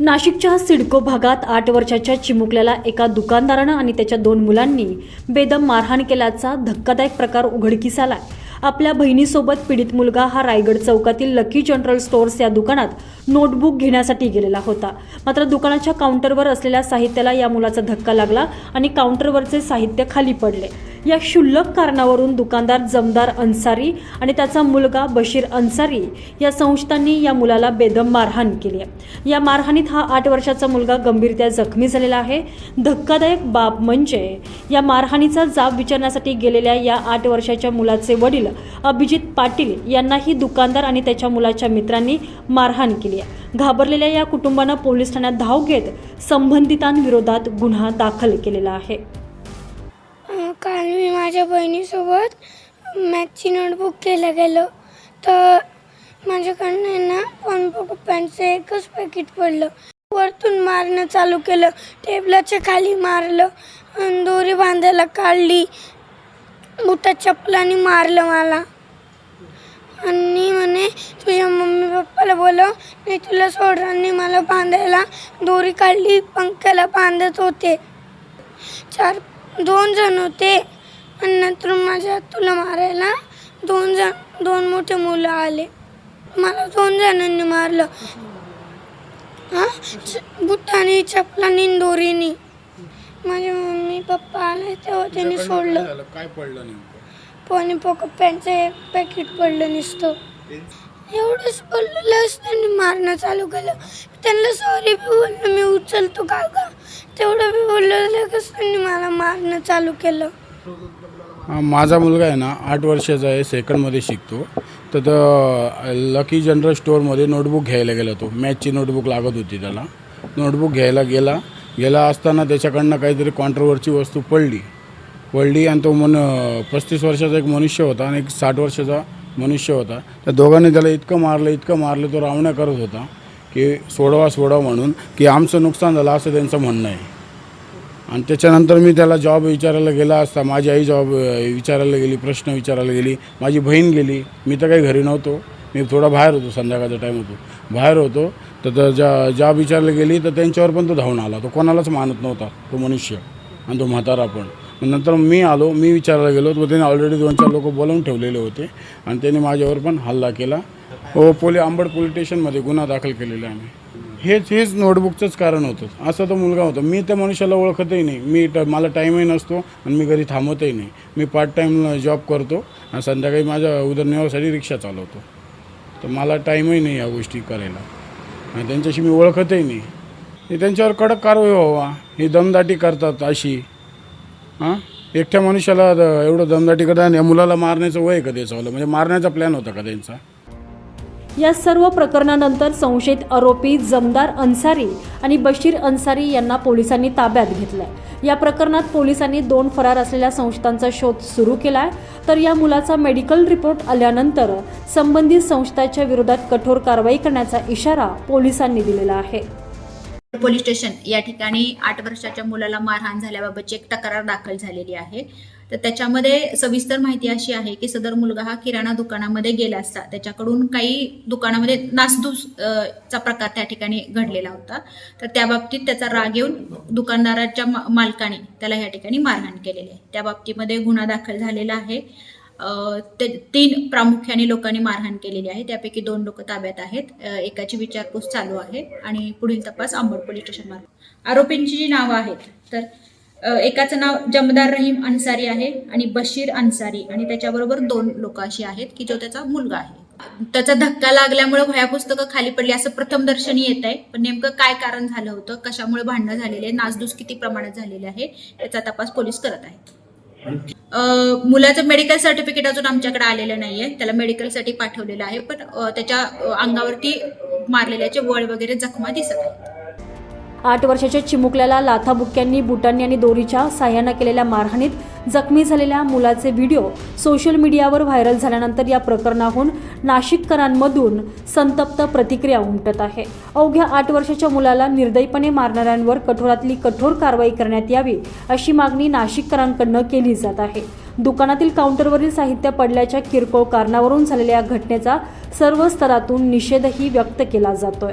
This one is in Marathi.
नाशिकच्या सिडको भागात आठ वर्षाच्या चिमुकल्याला एका दुकानदारानं आणि त्याच्या दोन मुलांनी बेदम मारहाण केल्याचा धक्कादायक प्रकार उघडकीस आलाय आपल्या बहिणीसोबत पीडित मुलगा हा रायगड चौकातील लकी जनरल स्टोअर्स या दुकानात नोटबुक घेण्यासाठी गेलेला होता. मात्र दुकानाच्या काउंटरवर असलेल्या साहित्याला या मुलाचा धक्का लागला आणि काउंटरवरचे साहित्य खाली पडले. या क्षुल्लक कारणावरून दुकानदार जमदार अन्सारी आणि त्याचा मुलगा बशीर अन्सारी या संस्थांनी या मुलाला बेदम मारहाण केली आहे. या मारहाणीत हा आठ वर्षाचा मुलगा गंभीरत्या जखमी झालेला आहे. धक्कादायक बाब म्हणजे या मारहाणीचा जाब विचारण्यासाठी गेलेल्या या आठ वर्षाच्या मुलाचे वडील अभिजित पाटील यांनाही दुकानदार आणि त्याच्या मुलाच्या मित्रांनी मारहाण केली आहे. घाबरलेल्या या कुटुंबानं पोलीस ठाण्यात धाव घेत संबंधितांविरोधात गुन्हा दाखल केलेला आहे. काल मी माझ्या बहिणीसोबत मॅथची नोटबुक केलं गेलो. तर माझ्याकडनं आहे ना वन पॅन्टचं एकच पॅकेट पडलं. वरतून मारणं चालू केलं. टेबलाच्या खाली मारलं. दोरी बांधायला काढली. बुटा चपलाने मारलं मला. आणि म्हणे तुझ्या मम्मी पप्पाला बोलव. मी तुला सोडरांनी मला बांधायला दोरी काढली. पंख्याला बांधत होते. चार दोन जण होते. आणि नंतर माझ्या तुला मारायला दोन जण दोन मोठे मुलं आले. मला दोन जणांनी मारलं. हां? बुटाने चपलानी दोरीनी. माझे मम्मी पप्पा आले तेव्हा त्यांनी सोडलं. काय पडलं पाणी पोक पॅन्टचं एक पॅकेट पडलं नुसतं. एवढंच बोललेलंच त्यांनी मारणं चालू केलं. त्यांना सॉरी बी बोललं मी उचलतो का का तेवढं मी बोललं लगेच त्यांनी मला मारणं चालू केलं. माझा मुलगा आहे ना आठ वर्षाचा आहे सेकंडमध्ये शिकतो. तर तो लकी जनरल स्टोअरमध्ये नोटबुक घ्यायला गेला तो. मॅथची नोटबुक लागत होती त्याला. नोटबुक घ्यायला गेला. गेला असताना त्याच्याकडनं काहीतरी कॉन्ट्रोवर्सी वस्तू पडली. पडली आणि तो मन पस्तीस वर्षाचा एक मनुष्य होता आणि एक साठ वर्षाचा मनुष्य होता. त्या दोघांनी त्याला इतकं मारलं इतकं मारलं तो रावण्या करत होता. की सोडवा सोडवा म्हणून की आमचं नुकसान झालं असं त्यांचं म्हणणं आहे. आणि त्याच्यानंतर मी त्याला जॉब विचारायला गेला असता माझी आई जॉब विचारायला गेली प्रश्न विचारायला गेली माझी बहीण गेली मी तर काही घरी नव्हतो मी थोडा बाहेर होतो संध्याकाळचा टाईम होतो. बाहेर होतो तर त्या ज्या जॉब विचारायला गेली तर त्यांच्यावर पण तो धावून आला. तो कोणालाच मानत नव्हता तो मनुष्य आणि तो म्हातारा पण. नंतर मी आलो मी विचारायला गेलो तर त्यांनी ऑलरेडी दोन चार लोक बोलावून ठेवलेले होते आणि त्यांनी माझ्यावर पण हल्ला केला. हो पोली आंबड पोलीस स्टेशनमध्ये गुन्हा दाखल केलेला आहे. आम्ही हेच हेच नोटबुकचंच कारण होतं. असं तो मुलगा होता. मी त्या मनुष्याला ओळखतही नाही. मी ट मला टाईमही नसतो आणि मी घरी थांबतही नाही. मी पार्ट टाईम जॉब करतो आणि संध्याकाळी माझ्या उदरनिर्वाहासाठी रिक्षा चालवतो. तर मला टाईमही नाही या गोष्टी करायला. आणि त्यांच्याशी मी ओळखतही नाही. हे त्यांच्यावर कडक कारवाई व्हावा. ही दमदाटी करतात अशी. हां? एकट्या मनुष्याला एवढं दमदाटी करतात आणि या मुलाला मारण्याचं वय का त्याचं? म्हणजे मारण्याचा प्लॅन होता का त्यांचा? या सर्व प्रकरणानंतर संशयित आरोपी जमदार अन्सारी आणि बशीर अन्सारी यांना पोलिसांनी ताब्यात घेतलंय. या प्रकरणात पोलिसांनी दोन फरार असलेल्या संस्थांचा शोध सुरू केलाय. तर या मुलाचा मेडिकल रिपोर्ट आल्यानंतर संबंधित संस्थाच्या विरोधात कठोर कारवाई करण्याचा इशारा पोलिसांनी दिलेला आहे. पोलीस स्टेशन या ठिकाणी आठ वर्षाच्या मुलाला मारहाण झाल्याबाबतची एक तक्रार दाखल झालेली आहे. तर त्याच्यामध्ये सविस्तर माहिती अशी आहे की सदर मुलगा हा किराणा दुकानामध्ये गेला असता. त्याच्याकडून काही दुकानामध्ये नासधूस चा प्रकार त्या ठिकाणी घडलेला होता. तर त्या बाबतीत त्याचा राग येऊन दुकानदाराच्या मालकाने त्याला या ठिकाणी मारहाण केलेली आहे. त्या बाबतीमध्ये गुन्हा दाखल झालेला आहे. ते तीन प्रामुख्याने लोकांनी मारहाण केलेली आहे. त्यापैकी दोन लोक ताब्यात आहेत. एकाची विचारपूस चालू आहे आणि पुढील तपास अंबड पोलीस स्टेशन मार्फत. आरोपींची जी नावं आहेत तर एकाचं नाव जमदार रहीम अन्सारी आहे आणि बशीर अन्सारी आणि त्याच्याबरोबर दोन लोक अशी आहेत की जो त्याचा मुलगा आहे. त्याचा धक्का लागल्यामुळे वह्या पुस्तकं खाली पडली असं प्रथम दर्शनी येत आहे. पण नेमकं काय कारण झालं होतं कशामुळे भांडणं झालेले नासधूस किती प्रमाणात झालेली आहे याचा तपास पोलीस करत आहेत. मुलाचं मेडिकल सर्टिफिकेट अजून आमच्याकडे आलेलं नाहीये. त्याला मेडिकलसाठी पाठवलेलं आहे पण त्याच्या अंगावरती मारलेल्याचे वळ वगैरे जखमा दिसत आहेत. आठ वर्षाच्या चिमुकल्याला लाथाबुक्क्यांनी बुटांनी आणि दोरीच्या साह्यानं केलेल्या मारहाणीत जखमी झालेल्या मुलाचे व्हिडिओ सोशल मीडियावर व्हायरल झाल्यानंतर या प्रकरणाहून नाशिककरांमधून संतप्त प्रतिक्रिया उमटत आहे. अवघ्या आठ वर्षाच्या मुलाला निर्दयीपणे मारणाऱ्यांवर कठोरातली कठोर कारवाई करण्यात यावी अशी मागणी नाशिककरांकडनं केली जात आहे. दुकानातील काउंटरवरील साहित्य पडल्याच्या किरकोळ कारणावरून झालेल्या या घटनेचा सर्व स्तरातून निषेधही व्यक्त केला जातोय.